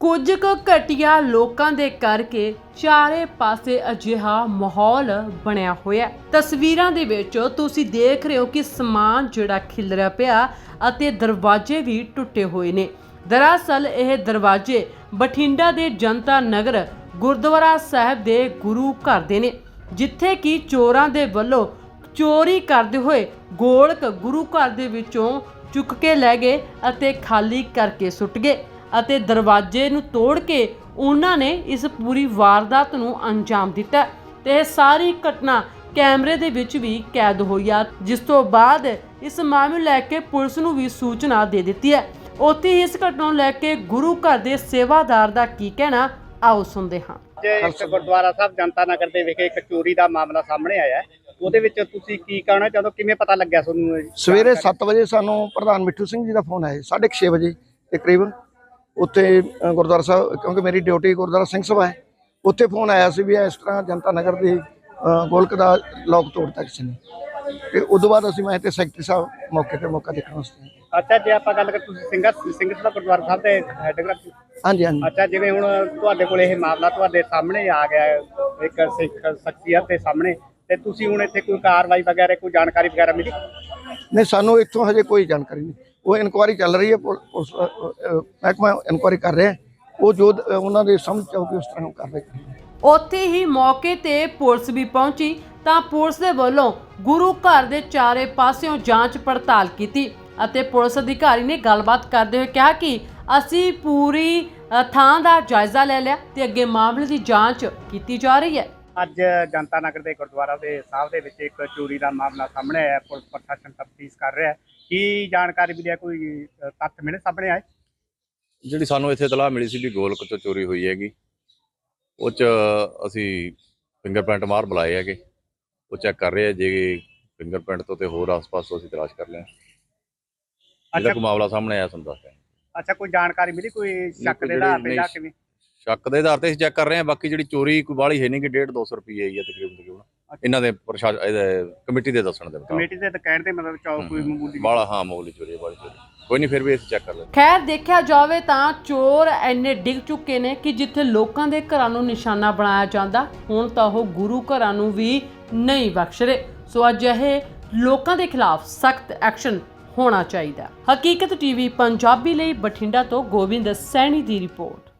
ਕੁਝ ਕੁ ਘਟੀਆ ਲੋਕਾਂ ਦੇ ਕਰਕੇ ਚਾਰੇ ਪਾਸੇ ਅਜਿਹਾ ਮਾਹੌਲ ਬਣਿਆ ਹੋਇਆ ਤਸਵੀਰਾਂ ਦੇ ਵਿੱਚ ਤੁਸੀਂ ਦੇਖ ਰਹੇ ਹੋ ਕਿ ਸਮਾਨ ਜਿਹੜਾ ਖਿਲਰਿਆ ਪਿਆ ਅਤੇ ਦਰਵਾਜ਼ੇ ਵੀ ਟੁੱਟੇ ਹੋਏ ਨੇ। ਦਰਅਸਲ ਇਹ ਦਰਵਾਜ਼ੇ ਬਠਿੰਡਾ ਦੇ ਜਨਤਾ ਨਗਰ ਗੁਰਦੁਆਰਾ ਸਾਹਿਬ ਦੇ ਗੁਰੂ ਘਰ ਦੇ ਨੇ, ਜਿੱਥੇ ਕਿ ਚੋਰਾਂ ਦੇ ਵੱਲੋਂ ਚੋਰੀ ਕਰਦੇ ਹੋਏ ਗੋਲਕ ਗੁਰੂ ਘਰ ਦੇ ਵਿੱਚੋਂ ਚੁੱਕ ਕੇ ਲੈ ਗਏ ਅਤੇ ਖਾਲੀ ਕਰਕੇ ਸੁੱਟ ਗਏ। ਅਤੇ ਦਰਵਾਜ਼ੇ ਨੂੰ ਤੋੜ ਕੇ ਉਹਨਾਂ ਨੇ ਇਸ ਪੂਰੀ ਵਾਰਦਾਤ ਨੂੰ ਅੰਜਾਮ ਦਿੱਤਾ ਤੇ ਇਹ ਸਾਰੀ ਘਟਨਾ ਕੈਮਰੇ ਦੇ ਵਿੱਚ ਵੀ ਕੈਦ ਹੋਈ ਆ ਜਿਸ ਤੋਂ ਬਾਅਦ ਇਸ ਮਾਮਲੇ ਲੈ ਕੇ ਪੁਲਿਸ ਨੂੰ ਵੀ ਸੂਚਨਾ ਦੇ ਦਿੱਤੀ ਹੈ ਉੱਥੇ ਇਸ ਘਟਨਾ ਨੂੰ ਲੈ ਕੇ ਗੁਰੂ ਘਰ ਦੇ ਸੇਵਾਦਾਰ ਦਾ ਕੀ ਕਹਿਣਾ ਆਓ ਸੁਣਦੇ ਹਾਂ ਜੇ ਇੱਕ ਗੁਰਦੁਆਰਾ ਸਾਹਿਬ ਜਨਤਾ ਨਗਰ ਦੇ ਵਿਖੇ ਇੱਕ ਚੋਰੀ ਦਾ ਮਾਮਲਾ ਸਾਹਮਣੇ ਆਇਆ। ਉਹਦੇ ਵਿੱਚ ਤੁਸੀਂ ਕੀ ਕਹਿਣਾ ਚਾਹੁੰਦੇ ਹੋ ਕਿਵੇਂ ਪਤਾ ਲੱਗਿਆ ਤੁਹਾਨੂੰ? ਸਵੇਰੇ 7 ਵਜੇ ਸਾਨੂੰ ਪ੍ਰਧਾਨ ਮਿੱਠੂ ਸਿੰਘ ਜੀ ਦਾ ਫੋਨ ਆਇਆ 6:30 ਵਜੇ ਤਕਰੀਬਨ ਉੱਥੇ ਗੁਰਦੁਆਰਾ ਸਾਹਿਬ ਕਿਉਂਕਿ ਮੇਰੀ ਡਿਊਟੀ ਗੁਰਦੁਆਰਾ ਸਿੰਘ ਸਭਾ ਹੈ ਉੱਥੇ ਫੋਨ ਆਇਆ ਸੀ ਵੀ ਇਸ ਤਰ੍ਹਾਂ ਜਨਤਾ ਨਗਰ ਦੇ ਗੋਲਕ ਦਾ ਲੋਕ ਤੋੜਤਾ ਕਿਸੇ ਨੇ। ਤੇ ਉਦੋਂ ਬਾਅਦ ਅਸੀਂ ਮੈਂ ਤੇ ਸੈਕਟਰੀ ਸਾਹਿਬ ਮੌਕੇ ਤੇ ਮੌਕਾ ਦੇਖਣ ਵਾਸਤੇ। ਅੱਛਾ ਜੇ ਆਪਾਂ ਗੱਲ ਕਰ ਤੁਸੀਂ ਸਿੰਘਾ ਸਿੰਘ ਦਾ ਗੁਰਦੁਆਰਾ ਸਾਹਿਬ ਦੇ ਹੈੱਡਗ੍ਰਾਫ ਹਾਂਜੀ ਹਾਂਜੀ। ਅੱਛਾ ਜਿਵੇਂ ਹੁਣ ਤੁਹਾਡੇ ਕੋਲ ਇਹ ਮਾਮਲਾ ਤੁਹਾਡੇ ਸਾਹਮਣੇ ਆ ਗਿਆ ਇੱਕ ਸਿੱਖ ਸ਼ਖਸੀਅਤ ਦੇ ਸਾਹਮਣੇ ਤੇ ਤੁਸੀਂ ਹੁਣ ਇੱਥੇ ਕੋਈ ਕਾਰਵਾਈ ਵਗੈਰਾ ਕੋਈ ਜਾਣਕਾਰੀ ਵਗੈਰਾ ਮਿਲੀ? ਨਹੀਂ ਸਾਨੂੰ ਇੱਥੋਂ ਹਜੇ ਕੋਈ ਜਾਣਕਾਰੀ ਨਹੀਂ। ਉਹ ਇਨਕੁਆਇਰੀ ਚੱਲ ਰਹੀ ਹੈ ਪੁਲ- ਪੁਲਿਸ ਮਹਿਕਮਾ ਇਨਕੁਆਇਰੀ ਕਰ ਰਿਹਾ। ਉਹ ਜੋ ਉਹਨਾਂ ਦੇ ਸਮਝ ਚ ਆਊਗੀ ਉਸ ਤਰ੍ਹਾਂ ਉਹ ਕਾਰਵਾਈ ਕਰਨਗੇ ਉੱਥੇ ਹੀ ਮੌਕੇ ਤੇ ਪੁਲਿਸ ਵੀ ਪਹੁੰਚੀ ਤਾਂ ਪੁਲਿਸ ਦੇ ਵੱਲੋਂ ਗੁਰੂ ਘਰ ਦੇ ਚਾਰੇ ਪਾਸਿਓਂ ਜਾਂਚ ਪੜਤਾਲ ਕੀਤੀ ਅਤੇ ਪੁਲਿਸ ਅਧਿਕਾਰੀ ਨੇ ਗੱਲਬਾਤ ਕਰਦੇ ਹੋਏ ਕਿਹਾ ਕਿ ਅਸੀਂ ਪੂਰੀ ਥਾਂ ਦਾ ਜਾਇਜ਼ਾ ਲੈ ਲਿਆ ਤੇ ਅੱਗੇ ਮਾਮਲੇ ਦੀ ਜਾਂਚ ਕੀਤੀ ਜਾ ਰਹੀ ਹੈ ਅੱਜ ਜਨਤਾ ਨਗਰ ਦੇ ਗੁਰਦੁਆਰਾ ਦੇ ਸਾਹਿਬ ਦੇ ਵਿੱਚ ਇੱਕ ਚੋਰੀ ਦਾ ਮਾਮਲਾ ਸਾਹਮਣੇ ਆਇਆ। ਪੁਲਿਸ ਪ੍ਰਸ਼ਾਸਨ ਤਫਤੀਸ਼ ਕਰ ਰਿਹਾ ਹੈ ਕੀ ਜਾਣਕਾਰੀ ਮਿਲੀ ਹੈ? ਕੋਈ ਅ, ਤੱਥ ਮਿਲੇ ਸਾਹਮਣੇ ਆਏ? ਜਿਹੜੀ ਸਾਨੂੰ ਇੱਥੇ ਇਤਲਾਹ ਮਿਲੀ ਸੀ ਵੀ ਗੋਲਕ ਤੋਂ ਚੋਰੀ ਹੋਈ ਹੈਗੀ ਉਹ ਚ ਅਸੀਂ ਫਿੰਗਰਪ੍ਰਿੰਟ ਮਾਰ ਬੁਲਾਏ ਹੈਗੇ। ਉਹ ਚੈੱਕ ਕਰ ਰਹੇ ਆ ਜੇ ਫਿੰਗਰਪ੍ਰਿੰਟ ਤੋਂ ਤੇ ਹੋਰ ਆਸ-ਪਾਸ ਤੋਂ ਅਸੀਂ ਤਲਾਸ਼ ਕਰ ਲਿਆ ਜਿਹੜਾ ਅੱਛਾ। ਕੋਈ ਮਾਮਲਾ ਸਾਹਮਣੇ ਆਇਆ ਦੱਸ ਦਿਆਂਗੇ। ਅੱਛਾ ਕੋਈ ਜਾਣਕਾਰੀ ਮਿਲੀ? ਕੋਈ ਸ਼ੱਕ ਕੋਈ ਦੇ ਆਧਾਰ ਤੇ ਜਿਹੜੀ ਜਾਂ ਨਹੀਂ- ਕਿਵੇਂ? ਸ਼ੱਕ ਦੇ ਆਧਾਰ ਤੇ ਅਸੀਂ ਚੈੱਕ ਕਰ ਰਹੇ ਹਾਂ ਬਾਕੀ ਜਿਹੜੀ ਚੋਰੀ ਕੋਈ ਬਾਹਲੀ ਹੈ ਨਹੀਂ ਕਿ 1.5 200 ਰੁਪਏ ਹੀ ਹੈ ਤਕਰੀਬਨ ਤਕਰੀਬਨ। ਇਹਨਾਂ ਦੇ ਪ੍ਰਸ਼ਾਸਨ ਇਹਦੇ ਕਮੇਟੀ ਦੇ ਦੱਸਣ ਦੇ ਮੁਤਾਬਕ। ਕਮੇਟੀ ਦੇ ਤਾਂ ਕਹਿਣ ਦੇ ਮਤਲਬ ਚਾਹੋ ਕੋਈ ਮਾਮੂਲੀ ਬਾਲਾ ਹਾਂ ਮਾਮੂਲੀ ਚੋਰੀ ਹੈ ਬਾਹਲੀ ਚੋਰੀ ਕੋਈ ਨਹੀਂ ਫਿਰ ਵੀ ਅਸੀਂ ਚੈੱਕ ਕਰ ਲੈਂਦੇ ਖੈਰ ਦੇਖਿਆ ਜਾਵੇ ਤਾਂ ਚੋਰ ਐਨੇ ਡਿੱਗ ਚੁੱਕੇ ਨੇ ਕਿ ਜਿੱਥੇ ਲੋਕਾਂ ਦੇ ਘਰਾਂ ਨੂੰ ਨਿਸ਼ਾਨਾ ਬਣਾਇਆ ਜਾਂਦਾ ਹੁਣ ਤਾਂ ਉਹ ਗੁਰੂ ਘਰਾਂ ਨੂੰ ਵੀ ਨਹੀਂ ਬਖਸ਼ ਰਹੇ। ਸੋ ਅਜਿਹੇ ਲੋਕਾਂ ਦੇ ਖਿਲਾਫ ਸਖਤ ਐਕਸ਼ਨ ਹੋਣਾ ਚਾਹੀਦਾ ਹਕੀਕਤ ਟੀਵੀ ਪੰਜਾਬੀ ਲਈ ਬਠਿੰਡਾ ਤੋਂ ਗੋਬਿੰਦ ਸੈਣੀ ਦੀ ਰਿਪੋਰਟ।